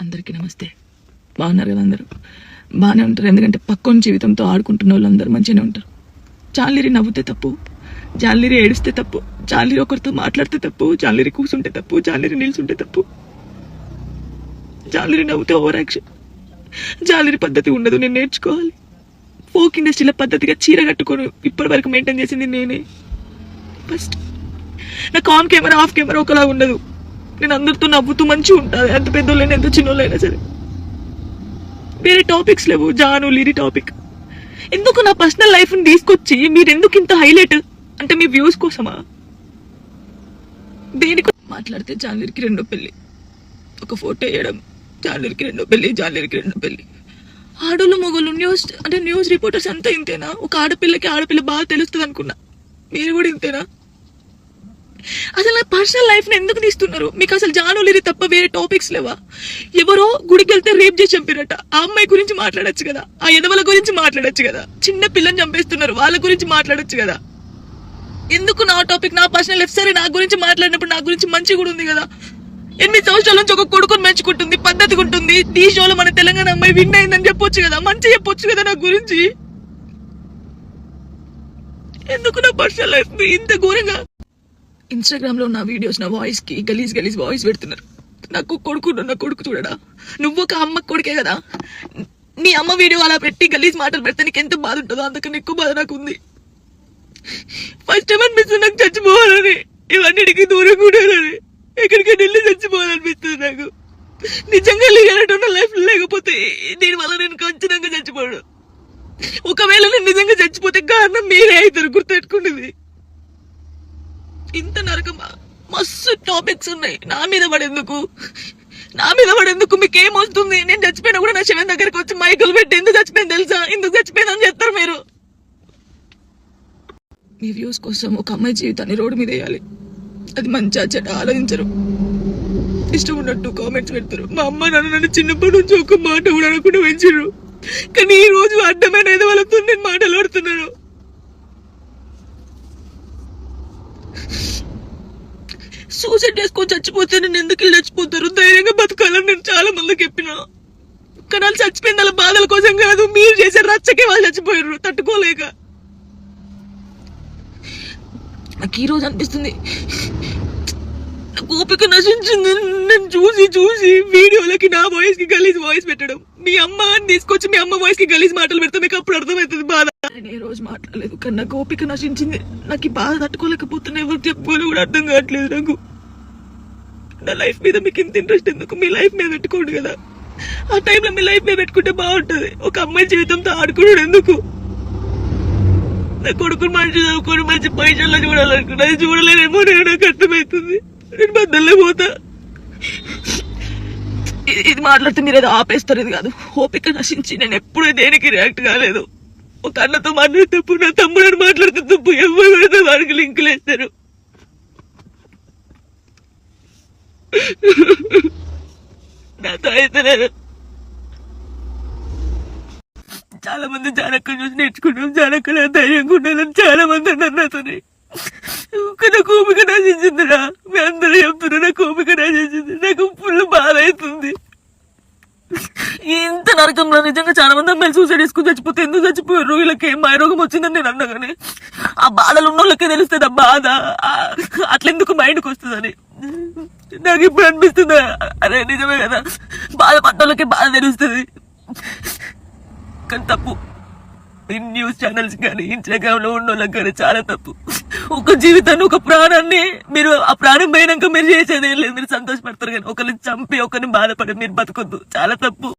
అందరికీ నమస్తే. బాగున్నారు కదా అందరూ? బాగానే ఉంటారు ఎందుకంటే పక్కన జీవితంతో ఆడుకుంటున్న వాళ్ళందరూ మంచిగానే ఉంటారు. జాలిరి నవ్వుతే తప్పు జాలిరి ఏడిస్తే తప్పు జాలిరి ఒకరితో మాట్లాడితే తప్పు జాలిరి కూర్చుంటే తప్పు జాలిరి నిల్చుంటే తప్పు. జాలిరి నవ్వుతే ఓవర్ యాక్షన్. జాలిరి పద్ధతి ఉండదు నేను నేర్చుకోవాలి. ఫోక్ ఇండస్ట్రీలో పద్ధతిగా చీర కట్టుకొని ఇప్పటి వరకు మెయింటైన్ చేసింది నేనే. ఫస్ట్ నా కాన్ కెమెరా ఆఫ్ కెమెరా ఒకలా ఉండదు. నేను అందరితో నవ్వుతూ మంచిగా ఉంటుంది ఎంత పెద్దోళ్ళైనా ఎంత చిన్నోళ్ళైనా సరే. వేరే టాపిక్స్ లేవు. జాను లిరి టాపిక్ ఎందుకు నా పర్సనల్ లైఫ్ని తీసుకొచ్చి మీరు ఎందుకు ఇంత హైలైట్ అంటే మీ వ్యూస్ కోసమా? దేనికి మాట్లాడితే జాన్లీర్కి రెండో పెళ్ళి ఒక ఫోటో వేయడం జాన్లీర్కి రెండో పెళ్ళి జాన్లీర్కి రెండో పెళ్ళి. ఆడోళ్ళు మొగోళ్ళు న్యూస్ అంటే న్యూస్ రిపోర్టర్స్ అంతా ఇంతేనా? ఒక ఆడపిల్లకి ఆడపిల్ల బాగా తెలుస్తుంది అనుకున్నా మీరు కూడా ఇంతేనా? పర్సనల్ లైఫ్ని ఎందుకు తీస్తున్నారు? మీకు అసలు జానులిరి తప్ప వేరే టాపిక్స్ లేవా? ఎవరో గుడికి వెళ్తే రేప్ చేసి చంపారట ఆ అమ్మాయి గురించి మాట్లాడొచ్చు కదా? ఆ ఎదవల గురించి మాట్లాడొచ్చు కదా? చిన్న పిల్లని చంపేస్తున్నారు వాళ్ళ గురించి మాట్లాడచ్చు కదా? ఎందుకు నా టాపిక్ నా పర్సనల్ లైఫ్ సరే నా గురించి మాట్లాడినప్పుడు నా గురించి మంచి కూడా ఉంది కదా? ఎనిమిది సంవత్సరాల నుంచి ఒక కొడుకుని మెచ్చుకుంటుంది పద్ధతిగా ఉంటుంది. ఈ షోలో మన తెలంగాణ అమ్మాయి విన్ అయిందని చెప్పొచ్చు కదా? మంచి చెప్పొచ్చు కదా నా గురించి? ఎందుకు నా పర్సనల్ లైఫ్ ఇంత ఘోరంగా ఇన్స్టాగ్రామ్లో నా వీడియోస్ నా వాయిస్కి గలీజ్ గలీజ్ వాయిస్ పెడుతున్నారు. నాకు కొడుకు నా కొడుకు చూడడా? నువ్వు ఒక అమ్మ కొడుకే కదా? నీ అమ్మ వీడియో అలా పెట్టి గలీజ్ మాటలు పెడితే నీకు ఎంత బాధ ఉంటుందో? అంతకన్నా ఎక్కువ బాధ నాకు ఉంది. ఫస్ట్ టైం అనిపిస్తుంది నాకు చచ్చిపోవాలని. ఇవన్నిటికీ దూరం కూడా ఎక్కడికైనా వెళ్ళి చచ్చిపోవాలనిపిస్తుంది నాకు. నిజంగా లేనట్టు లైఫ్ లేకపోతే దీని వల్ల నేను ఖచ్చితంగా చచ్చిపోడు ఒకవేళ నేను నిజంగా చచ్చిపోతే కారణం మీరే అవుతారు గుర్తెట్టుకునేది ఇంత నరకమా మస్తు టాపిక్స్ ఉన్నాయి. నా మీద పడేందుకు? నా మీద పడేందుకు మీకు ఏమొస్తుంది నేను చచ్చిపోయినా కూడా నా శివన్ దగ్గరికి వచ్చి మైకులు పెట్టి ఎందుకు చచ్చిపోయింది తెలుసా? ఎందుకు చచ్చిపోయిందని చెప్తారు మీరు. మీ వ్యూస్ కోసం ఒక అమ్మాయి జీవితాన్ని రోడ్డు మీద వేయాలి. అది మంచి చెడ్డ ఆలోచించరు. ఇష్టం ఉన్నట్టు కామెంట్స్ పెడతారు. మా అమ్మ నాన్న నన్ను చిన్నప్పటి నుంచి ఒక మాట కూడా అనకుండా పెంచారు కానీ ఈ రోజు అర్థమైన ఏదో వాళ్ళతో నేను మాట్లాడుతున్నాను. సూసైడ్ చేసుకొని చచ్చిపోతే నేను ఎందుకు చచ్చిపోతారు? ధైర్యంగా బతకాలని నేను చాలా మందికి చెప్పిన. కానీ వాళ్ళు చచ్చిపోయింది వాళ్ళ బాధల కోసం కాదు మీరు చేసే రచ్చకే వాళ్ళు చచ్చిపోయారు తట్టుకోలేక. నాకు ఈ రోజు అనిపిస్తుంది. ఓపిక నశించింది నేను చూసి చూసి వీడియోలకి నా వాయిస్కి గలీజ్ వాయిస్ పెట్టడం. మీ అమ్మ అని తీసుకొచ్చి మీ అమ్మ వాయిస్కి గలీజ్ మాటలు పెడితే మీకు అప్పుడు అర్థమవుతుంది బాధ. నేను ఏ రోజు మాట్లాడలేదు కానీ నాకు ఓపిక నశించింది. నాకు ఈ బాధ తట్టుకోలేకపోతున్నా ఎవరు చెప్పుకోవాలి కూడా అర్థం కావట్లేదు నాకు. నా లైఫ్ మీద మీకు ఇంత ఇంట్రెస్ట్ ఎందుకు? మీ లైఫ్ మీద పెట్టుకోండి కదా. ఆ టైంలో మీ లైఫ్ మీద పెట్టుకుంటే బాగుంటుంది. ఒక అమ్మాయి జీవితంతో ఆడుకోవడం ఎందుకు? నా కొడుకుని మంచి చదువుకొని మంచి పైసల్లో చూడాలనుకున్నా అది చూడలేనేమో నేను నాకు అర్థమవుతుంది. నేను బద్దలే పోతా. ఇది- ఇది మాట్లాడితే మీరు ఏదో ఆపేస్తారు ఇది కాదు. ఓపిక నశించి నేను ఎప్పుడూ దేనికి రియాక్ట్ కాలేదు. ఒక అన్నతో మాట్లాడే తప్పు నా తమ్ముడు మాట్లాడితే తప్పు ఎవరు పెడితే లింకులు వేస్తారు నాతో అయితే నేను చాలా మంది జానక్క చూసి నేర్చుకున్నాం జానక్క ధైర్యంగా ఉండాలని చాలా మంది అన్నారు నాతోని. కానీ నాకు ఓపిక నశించిందిరా మీ అందరూ చెప్తున్నా నాకు కోపిక నశించింది నాకు ఫుల్ బాధ అవుతుంది ఇంత నరకంలో నిజంగా చాలా మంది అమ్మాయిలు సూసైడ్ చేసుకుని చచ్చిపోతే ఎందుకు చచ్చిపోయారు? వీళ్ళకి ఏం రోగం వచ్చిందని నేను అన్నా కానీ ఆ బాధలు ఉన్న వాళ్ళకే తెలుస్తుంది ఆ బాధ. ఆ, అట్లెందుకు మైండ్కి వస్తుందని. నాకు ఇప్పుడు అనిపిస్తుంది అరే నిజమే కదా. బాధ బాధపడ్డ బాధ తెలుస్తుంది. కానీ తప్పు. న్యూస్ ఛానల్స్ కానీ ఇన్స్టాగ్రామ్లో ఉన్న వాళ్ళకి కానీ చాలా తప్పు. ఒక జీవితాన్ని ఒక ప్రాణాన్ని మీరు ఆ ప్రాణం పోయినాక మీరు చేసేది ఏం లేదు. మీరు సంతోషపడతారు కానీ ఒకరిని చంపి ఒకరిని బాధపడి మీరు బతకొద్దు. చాలా తప్పు.